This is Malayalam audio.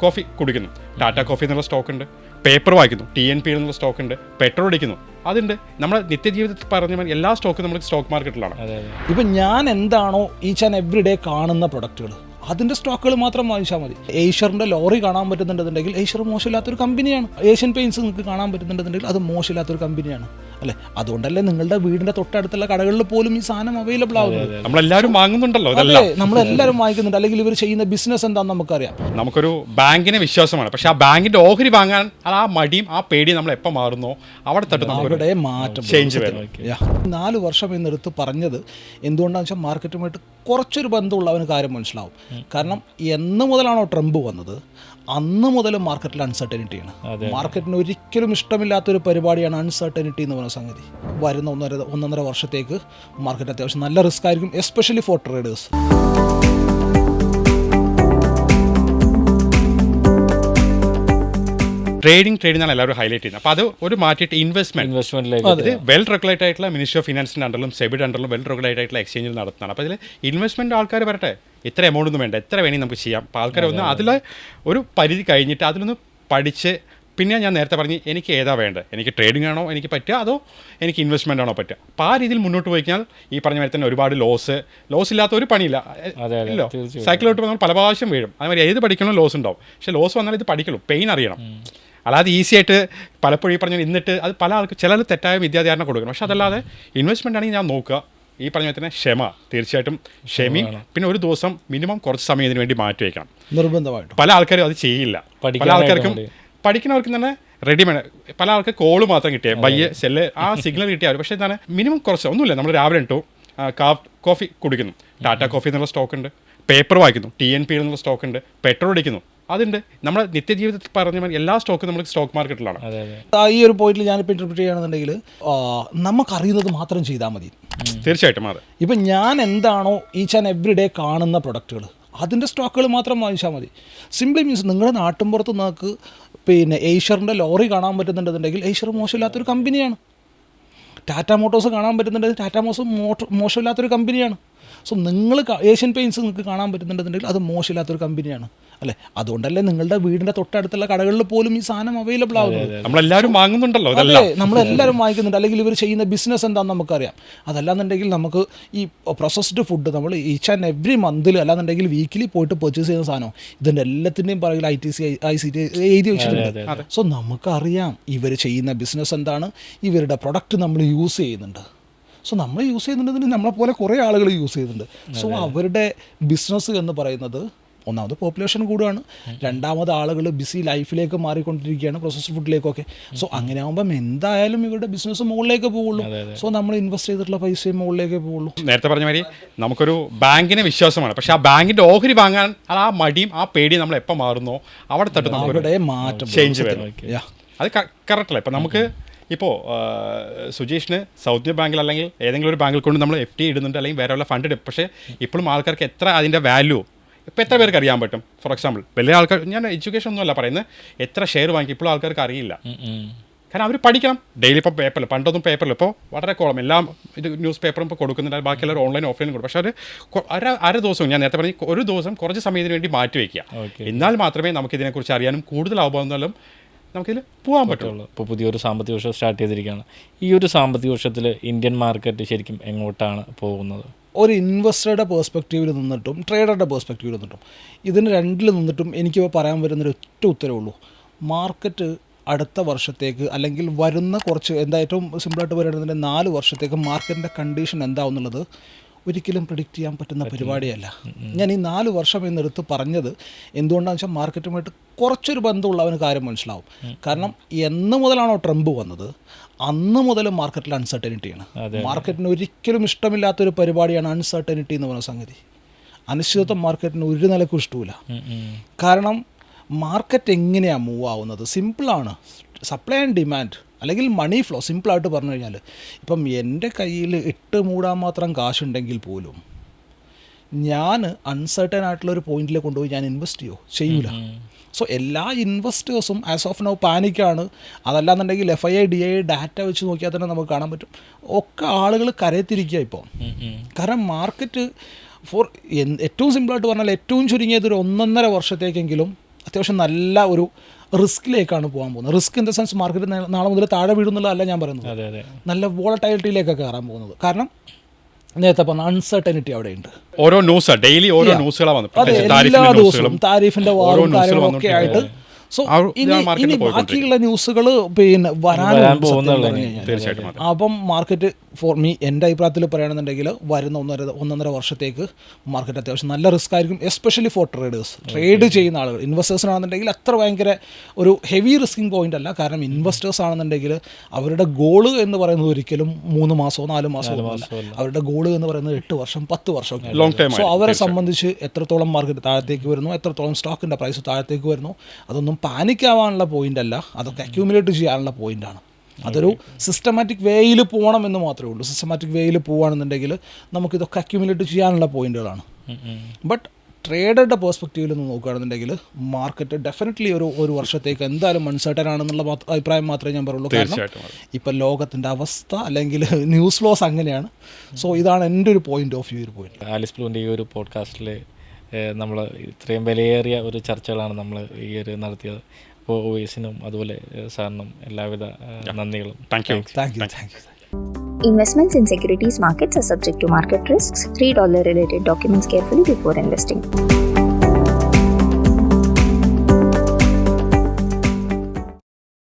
കോഫി കുടിക്കുന്നു. ടാറ്റ കോഫി എന്നുള്ള സ്റ്റോക്ക് ഉണ്ട്. പേപ്പർ വായിക്കുന്നു. ടി എൻ പി എന്നുള്ള സ്റ്റോക്ക് ഉണ്ട്. പെട്രോൾ അടിക്കുന്നു. അതുണ്ട്. നമ്മുടെ നിത്യജീവിതത്തിൽ പറഞ്ഞ എല്ലാ സ്റ്റോക്കും നമ്മൾ സ്റ്റോക്ക് മാർക്കറ്റിലാണ് ഇപ്പം ഞാൻ എന്താണോ ഈച്ച് ആൻഡ് എവറി ഡേ കാണുന്ന പ്രൊഡക്റ്റുകൾ അതിന്റെ സ്റ്റോക്കുകൾ മാത്രം വാങ്ങിച്ചാൽ മതി. ഏഷ്യറിന്റെ ലോറി കാണാൻ പറ്റുന്നുണ്ടെന്നുണ്ടെങ്കിൽ ഏഷ്യർ മോശമില്ലാത്തൊരു കമ്പനിയാണ് ഏഷ്യൻ പെയിൻസ് നിങ്ങൾക്ക് കാണാൻ പറ്റുന്നുണ്ടെന്നുണ്ടെങ്കിൽ അത് മോശമില്ലാത്തൊരു കമ്പനിയാണ് അല്ലേ? അതുകൊണ്ടല്ലേ നിങ്ങളുടെ വീടിന്റെ തൊട്ടടുത്തുള്ള കടകളിൽ പോലും ഈ സാധനം അവൈലബിൾ ആവുന്നത്? നമ്മളെല്ലാവരും വാങ്ങുന്നുണ്ടല്ലോ നമ്മളെല്ലാവരും വാങ്ങിക്കുന്നുണ്ട്. അല്ലെങ്കിൽ ഇവർ ചെയ്യുന്ന ബിസിനസ് എന്താണെന്ന് നമുക്കറിയാം. നമുക്കൊരു ബാങ്കിനെ വിശ്വാസമാണ്. പക്ഷെ ആ ബാങ്കിന്റെ ഓഹരി വാങ്ങാൻ ആ മടിയും ആ പേടിയും നമ്മൾ എപ്പോൾ മാറുന്നോ? അവിടെ തട്ട് നമ്മുടെ മാറ്റം ചേഞ്ച് നാല് വർഷം എന്നെടുത്ത് പറഞ്ഞത് എന്തുകൊണ്ടാണെന്ന് വെച്ചാൽ മാർക്കറ്റുമായിട്ട് കുറച്ചൊരു ബന്ധമുള്ള അവന് കാര്യം മനസ്സിലാവും. കാരണം എന്ന് മുതലാണോ ട്രംപ് വന്നത്? അന്ന് മുതൽ മാർക്കറ്റിൽ അൺസർട്ടനിറ്റിയാണ് മാർക്കറ്റിന് ഒരിക്കലും ഇഷ്ടമില്ലാത്തൊരു പരിപാടിയാണ് അൺസർട്ടനിറ്റി എന്ന് പറയുന്ന സംഗതി. വരുന്ന ഒന്നര ഒന്നൊന്നര വർഷത്തേക്ക് മാർക്കറ്റ് അത്യാവശ്യം നല്ല റിസ്ക് ആയിരിക്കും especially for traders trading trading ആണ് എല്ലാവരും ഹൈലൈറ്റ് ചെയ്യുന്നത്. അപ്പോൾ അത് ഒരു മാറ്റിയിട്ട് ഇൻവെസ്റ്റ്മെന്റ് ഇൻവെസ്റ്റ്മെന്റിലേക്ക് ഇത് വെൽ റെഗുലേറ്റ് ആയിട്ടുള്ള മിനിസ്ട്രി ഓഫ് ഫിനാൻസിന്റെ അണ്ടറിലും സെബിഡ് അണ്ടറിലും വെൽ റെഗുലേറ്റ് ആയിട്ടുള്ള എക്സ്ചേഞ്ചിൽ നടത്തുന്നതാണ്. അപ്പോൾ ഇതിൽ ഇൻവെസ്റ്റ്മെന്റ് ആൾക്കാർ വരട്ടെ. ഇത്ര എമൗണ്ട് ഒന്നും വേണ്ട. എത്ര വേണമെങ്കിൽ നമുക്ക് ചെയ്യാം. അപ്പോൾ ആൾക്കാർ ഒന്ന് അതിൽ ഒരു പരിധി കഴിഞ്ഞിട്ട് അതിലൊന്ന് പഠിച്ച് പിന്നെ ഞാൻ നേരത്തെ പറഞ്ഞു എനിക്ക് ഏതാ വേണ്ടത്? എനിക്ക് ട്രേഡിംഗ് ആണോ എനിക്ക് പറ്റുക? അതോ എനിക്ക് ഇൻവെസ്റ്റ്മെന്റ് ആണോ പറ്റുക? അപ്പോൾ ആ രീതിയിൽ മുന്നോട്ട് പോയി കഴിഞ്ഞാൽ ഈ പറഞ്ഞ മാതിരി തന്നെ ഒരുപാട് ലോസ് ലോസ് ഇല്ലാത്ത ഒരു പണിയില്ല. അതെ, അതെ, ഇല്ലോ? സൈക്കിളോട്ട് നമ്മൾ പല പ്രാവശ്യം വീഴും. അതുമാതിരി ഏത് പഠിക്കണോ ലോസ് ഉണ്ടാവും. പക്ഷെ ലോസ് വന്നാൽ ഇത് പഠിക്കുള്ളൂ. പെയിൻ അറിയണം. അല്ലാതെ ഈസി ആയിട്ട് പലപ്പോഴും ഈ പറഞ്ഞ ഇന്നിട്ട് അത് പല ആൾക്ക് ചിലർ തെറ്റായ വിദ്യാധാരണ കൊടുക്കണം. പക്ഷെ അതല്ലാതെ ഇൻവെസ്റ്റ്മെന്റ് ആണെങ്കിൽ ഞാൻ നോക്കുക. ഈ പറഞ്ഞ പോലെ തന്നെ ക്ഷമ തീർച്ചയായിട്ടും ക്ഷമി പിന്നെ ഒരു ദിവസം മിനിമം കുറച്ച് സമയം ഇതിന് വേണ്ടി മാറ്റി വയ്ക്കണം നിർബന്ധമായിട്ട്. പല ആൾക്കാരും അത് ചെയ്യില്ല. പല ആൾക്കാർക്കും പഠിക്കുന്നവർക്ക് തന്നെ റെഡിമേഡ് പല ആൾക്ക് കോൾ മാത്രം കിട്ടിയ. ബയ്യ സെല്ല് ആ സിഗ്നൽ കിട്ടിയാൽ പക്ഷേ എന്താണ്? മിനിമം കുറച്ച് ഒന്നുമില്ല. നമ്മൾ രാവിലെ ഇട്ടു കോഫി കുടിക്കുന്നു. ടാറ്റ കോഫി എന്നുള്ള സ്റ്റോക്ക് ഉണ്ട്. പേപ്പർ വായിക്കുന്നു. ടി എൻ പി എന്നുള്ള സ്റ്റോക്ക് ഉണ്ട്. പെട്രോൾ അടിക്കുന്നു. അതുണ്ട്. നമ്മുടെ നിത്യജീവിതത്തിൽ പറഞ്ഞ മാതിരി എല്ലാ സ്റ്റോക്കും നമ്മൾ സ്റ്റോക്ക് മാർക്കറ്റിലാണ്. അതെ അതെ. ആ, ഈ ഒരു പോയിന്റിൽ ഞാനിപ്പോൾ ഇന്റർപ്രിറ്റ് ചെയ്യുകയാണെന്നുണ്ടെങ്കിൽ നമുക്കറിയുന്നത് മാത്രം ചെയ്താൽ മതി. തീർച്ചയായിട്ടും അതെ. ഇപ്പം ഞാൻ എന്താണോ ഈച്ച് ആൻഡ് എവറി ഡേ കാണുന്ന പ്രൊഡക്റ്റുകൾ അതിന്റെ സ്റ്റോക്കുകൾ മാത്രം വാങ്ങിച്ചാൽ മതി. സിംപ്ലി മീൻസ് നിങ്ങളുടെ നാട്ടിൻപുറത്ത് നിങ്ങൾക്ക് പിന്നെ ഏഷ്യറിന്റെ ലോറി കാണാൻ പറ്റുന്നുണ്ടെന്നുണ്ടെങ്കിൽ ഏഷ്യർ മോശമില്ലാത്തൊരു കമ്പനിയാണ് ടാറ്റ മോട്ടോഴ്സ് കാണാൻ പറ്റുന്നുണ്ടെങ്കിൽ ടാറ്റ മോട്ടോഴ്സ് മോട്ടോ മോശമില്ലാത്തൊരു കമ്പനിയാണ് സോ നിങ്ങൾ ഏഷ്യൻ പെയിൻസ് നിങ്ങൾക്ക് കാണാൻ പറ്റുന്നുണ്ടെന്നുണ്ടെങ്കിൽ അത് മോശമില്ലാത്തൊരു കമ്പനിയാണ് അല്ലേ? അതുകൊണ്ടല്ലേ നിങ്ങളുടെ വീടിന്റെ തൊട്ടടുത്തുള്ള കടകളിൽ പോലും ഈ സാധനം അവൈലബിൾ ആവുന്നത്? നമ്മളെല്ലാവരും വാങ്ങുന്നുണ്ടല്ലോ നമ്മളെല്ലാവരും വാങ്ങിക്കുന്നുണ്ട്. അല്ലെങ്കിൽ ഇവർ ചെയ്യുന്ന ബിസിനസ് എന്താണെന്ന് നമുക്കറിയാം. അതല്ലാന്നുണ്ടെങ്കിൽ നമുക്ക് ഈ പ്രോസസ്ഡ് ഫുഡ് നമ്മൾ ഈച്ച് ആൻഡ് എവറി മന്തിൽ അല്ലാന്നുണ്ടെങ്കിൽ വീക്കിലി പോയിട്ട് പർച്ചേസ് ചെയ്യുന്ന സാധനം. ഇതിന്റെ എല്ലാത്തിന്റെയും പറയുക I T C I C T എഴുതി വെച്ചിട്ടുണ്ട്. സോ നമുക്കറിയാം ഇവർ ചെയ്യുന്ന ബിസിനസ് എന്താണ്. ഇവരുടെ പ്രൊഡക്റ്റ് നമ്മൾ യൂസ് ചെയ്യുന്നുണ്ട്. സോ നമ്മൾ യൂസ് ചെയ്യുന്നുണ്ടെങ്കിൽ നമ്മളെ പോലെ കുറേ ആളുകൾ യൂസ് ചെയ്യുന്നുണ്ട്. സോ അവരുടെ ബിസിനസ് എന്ന് പറയുന്നത് ഒന്നാമത് പോപ്പുലേഷൻ കൂടുകയാണ് രണ്ടാമത് ആളുകൾ ബിസി ലൈഫിലേക്ക് മാറിക്കൊണ്ടിരിക്കുകയാണ് പ്രോസസ്ഡ് ഫുഡിലേക്കൊക്കെ സോ അങ്ങനെ ആകുമ്പം എന്തായാലും ഇവരുടെ ബിസിനസ് മുകളിലേക്ക് പോവുള്ളൂ സോ നമ്മൾ ഇൻവെസ്റ്റ് ചെയ്തിട്ടുള്ള പൈസയും മുകളിലേക്ക് പോവുള്ളൂ നേരത്തെ പറഞ്ഞ മാതിരി നമുക്കൊരു ബാങ്കിനെ വിശ്വാസമാണ്. പക്ഷെ ആ ബാങ്കിന്റെ ഓഹരി വാങ്ങാൻ ആ മടിയും ആ പേടിയും നമ്മൾ എപ്പോൾ മാറുന്നോ? അവിടെ തട്ട് നമ്മുടെ മാറ്റം ചേഞ്ച് വരും. അത് കറക്റ്റല്ല ഇപ്പം നമുക്ക് ഇപ്പോൾ സുജീഷിന് സൗത്ത് ബാങ്കിൽ അല്ലെങ്കിൽ ഏതെങ്കിലും ഒരു ബാങ്കിൽ കൊണ്ട് നമ്മൾ എഫ് ടി ഇടുന്നുണ്ട് അല്ലെങ്കിൽ വേറെ വല്ല ഫണ്ട് ഇടും. പക്ഷേ ഇപ്പോഴും ആൾക്കാർക്ക് എത്ര അതിന്റെ വാല്യൂ ഇപ്പോൾ എത്ര പേർക്ക് അറിയാൻ പറ്റും? ഫോർ എക്സാമ്പിൾ വലിയ ആൾക്കാർ ഞാൻ എഡ്യൂക്കേഷൻ ഒന്നുമല്ല പറയുന്നത്. എത്ര ഷെയർ വാങ്ങി ഇപ്പോഴും ആൾക്കാർക്ക് അറിയില്ല. കാരണം അവർ പഠിക്കണം. ഡെയിലി ഇപ്പോൾ പേപ്പറിൽ പണ്ടൊന്നും പേപ്പറിൽ ഇപ്പോൾ വളരെ കോളം എല്ലാം ഇത് ന്യൂസ് പേപ്പറും ഇപ്പോൾ കൊടുക്കുന്നുണ്ട്. ബാക്കിയുള്ളവർ ഓൺലൈൻ ഓഫ്ലൈൻ കൊടുക്കും. പക്ഷേ അവർ അര അര ദിവസവും ഞാൻ നേരത്തെ പറഞ്ഞു ഒരു ദിവസം കുറച്ച് സമയത്തിന് വേണ്ടി മാറ്റി വയ്ക്കുക എന്നാൽ മാത്രമേ നമുക്ക് ഇതിനെക്കുറിച്ച് അറിയാനും കൂടുതൽ ആവുമെന്നാലും നമുക്കിതിൽ പോകാൻ പറ്റുള്ളൂ. ഇപ്പോൾ പുതിയൊരു സാമ്പത്തിക വർഷം സ്റ്റാർട്ട് ചെയ്തിരിക്കുകയാണ്. ഈ ഒരു സാമ്പത്തിക വർഷത്തിൽ ഇന്ത്യൻ മാർക്കറ്റ് ശരിക്കും എങ്ങോട്ടാണ് പോകുന്നത്? ഒരു ഇൻവെസ്റ്ററുടെ പേഴ്സ്പെക്റ്റീവിൽ നിന്നിട്ടും ട്രേഡറുടെ പേഴ്സ്പെക്റ്റീവിൽ നിന്നിട്ടും ഇതിന് രണ്ടിൽ നിന്നിട്ടും എനിക്കിപ്പോൾ പറയാൻ വരുന്നൊരു ഒറ്റ ഉത്തരവേ ഉള്ളൂ മാർക്കറ്റ് അടുത്ത വർഷത്തേക്ക് അല്ലെങ്കിൽ വരുന്ന കുറച്ച് എന്താ ഏറ്റവും സിമ്പിളായിട്ട് പറയുന്നതിന്റെ നാല് വർഷത്തേക്ക് മാർക്കറ്റിന്റെ കണ്ടീഷൻ എന്താവുന്നുള്ളത് ഒരിക്കലും പ്രിഡിക്റ്റ് ചെയ്യാൻ പറ്റുന്ന പരിപാടിയല്ല. ഞാൻ ഈ നാല് വർഷം എന്നെടുത്ത് പറഞ്ഞത് എന്തുകൊണ്ടാണെന്ന് വെച്ചാൽ മാർക്കറ്റുമായിട്ട് കുറച്ചൊരു ബന്ധമുള്ളവന് കാര്യം മനസ്സിലാവും. കാരണം എന്ന് മുതലാണോ ട്രംപ് വന്നത് അന്ന് മുതൽ മാർക്കറ്റിൽ അൺസർട്ടനിറ്റിയാണ് മാർക്കറ്റിന് ഒരിക്കലും ഇഷ്ടമില്ലാത്തൊരു പരിപാടിയാണ് അൺസർട്ടനിറ്റി എന്ന് പറയുന്ന സംഗതി. അനിശ്ചിതത്വം മാർക്കറ്റിന് ഒരു നിലക്കും ഇഷ്ടമില്ല. കാരണം മാർക്കറ്റ് എങ്ങനെയാണ് മൂവ് ആവുന്നത്? സിമ്പിളാണ് സപ്ലൈ ആൻഡ് ഡിമാൻഡ് അല്ലെങ്കിൽ മണി ഫ്ലോ സിമ്പിളായിട്ട് പറഞ്ഞു കഴിഞ്ഞാൽ ഇപ്പം എന്റെ കയ്യിൽ ഇട്ട് മൂടാൻ മാത്രം കാശുണ്ടെങ്കിൽ പോലും ഞാൻ അൺസർട്ടൻ ആയിട്ടുള്ള ഒരു പോയിന്റിൽ കൊണ്ടുപോയി ഞാൻ ഇൻവെസ്റ്റ് ചെയ്യുമോ ചെയ്യൂല. സോ എല്ലാ ഇൻവെസ്റ്റേഴ്സും ആസ് ഓഫ് നോ പാനിക്കാണ് അതല്ലാന്നുണ്ടെങ്കിൽ F I I D I data വെച്ച് നോക്കിയാൽ തന്നെ നമുക്ക് കാണാൻ പറ്റും. ഒക്കെ ആളുകൾ കരയത്തിരിക്കുക ഇപ്പോൾ. കാരണം മാർക്കറ്റ് ഫോർ ഏറ്റവും സിമ്പിളായിട്ട് പറഞ്ഞാൽ ഏറ്റവും ചുരുങ്ങിയത് ഒരു ഒന്നൊന്നര വർഷത്തേക്കെങ്കിലും അത്യാവശ്യം നല്ല ഒരു റിസ്കിലേക്കാണ് പോകാൻ പോകുന്നത്. Risk in the sense market നാളെ മുതൽ താഴെ വീഴുന്നുള്ളതല്ല ഞാൻ പറയുന്നത്. നല്ല വോളറ്റൈലിറ്റിയിലേക്കൊക്കെ കയറാൻ പോകുന്നത്. കാരണം നേരത്തെ പറഞ്ഞ അൺസർട്ടനിറ്റി അവിടെ ഉണ്ട് ഓരോ ന്യൂസ് ഡെയിലി ഓരോ ന്യൂസുകളാണ് എല്ലാ ദിവസവും താരിഫിന്റെ വാറും കാര്യങ്ങളൊക്കെ ആയിട്ട് സോ ഇനി ഇനി. ബാക്കിയുള്ള ന്യൂസുകൾ പിന്നെ വരാൻ. തീർച്ചയായിട്ടും. അപ്പം മാർക്കറ്റ് ഫോർ മീ എന്റെ അഭിപ്രായത്തിൽ പറയുകയാണെന്നുണ്ടെങ്കിൽ വരുന്ന ഒന്നര ഒന്നൊന്നര വർഷത്തേക്ക് മാർക്കറ്റ് അത്യാവശ്യം നല്ല റിസ്ക് ആയിരിക്കും എസ്പെഷ്യലി ഫോർ ട്രേഡേഴ്സ് ട്രേഡ് ചെയ്യുന്ന ആളുകൾ. ഇൻവെസ്റ്റേഴ്സിനാണെന്നുണ്ടെങ്കിൽ അത്ര ഭയങ്കര ഒരു ഹെവി റിസ്കിങ് പോയിന്റ് അല്ല. കാരണം ഇൻവെസ്റ്റേഴ്സ് ആണെന്നുണ്ടെങ്കിൽ അവരുടെ ഗോൾ എന്ന് പറയുന്നത് ഒരിക്കലും മൂന്ന് മാസമോ നാല് മാസമോ അല്ല അവരുടെ ഗോൾ എന്ന് പറയുന്നത് എട്ട് വർഷം പത്ത് വർഷം സോ അവരെ സംബന്ധിച്ച് എത്രത്തോളം മാർക്കറ്റ് താഴത്തേക്ക് വരുന്നു എത്രത്തോളം സ്റ്റോക്കിന്റെ പ്രൈസ് താഴത്തേക്ക് വരുന്നു അതൊന്നും പാനിക് ആവാനുള്ള പോയിന്റ് അല്ല അതൊക്കെ അക്യൂമുലേറ്റ് ചെയ്യാനുള്ള പോയിന്റാണ് അതൊരു സിസ്റ്റമാറ്റിക് വേയിൽ പോകണം എന്ന് മാത്രമേ ഉള്ളൂ. സിസ്റ്റമാറ്റിക് വേയിൽ പോവുകയാണെന്നുണ്ടെങ്കിൽ നമുക്കിതൊക്കെ അക്യൂമുലേറ്റ് ചെയ്യാനുള്ള പോയിന്റുകളാണ്. ബട്ട് ട്രേഡറുടെ പേഴ്സ്പെക്റ്റീവിൽ നിന്ന് നോക്കുകയാണെന്നുണ്ടെങ്കിൽ മാർക്കറ്റ് ഡെഫിനറ്റ്ലി ഒരു ഒരു വർഷത്തേക്ക് എന്തായാലും മൺസേട്ടൻ ആണെന്നുള്ള അഭിപ്രായം മാത്രമേ ഞാൻ പറയുള്ളൂ. കാരണം. ഇപ്പം ലോകത്തിന്റെ അവസ്ഥ അല്ലെങ്കിൽ ന്യൂസ് ലോസ് അങ്ങനെയാണ്. സോ ഇതാണ് എന്റെ ഒരു പോയിന്റ് ഓഫ് വ്യൂ ഒരു പോയിന്റ് ആലിസ് ബ്ലൂന്റെ ഈ ഒരു പോഡ്കാസ്റ്റിൽ നമ്മൾ ഇത്രയും വിലയേറിയ ഒരു ചർച്ചകളാണ് നമ്മൾ ഈ ഒരു നടത്തിയത് അപ്പോൾ ഒവേസിനും അതുപോലെ സാറിനും എല്ലാവിധ നന്ദികളും thank you thank you thank you Investments in securities markets are subject to market risks. Read all the related documents carefully before investing.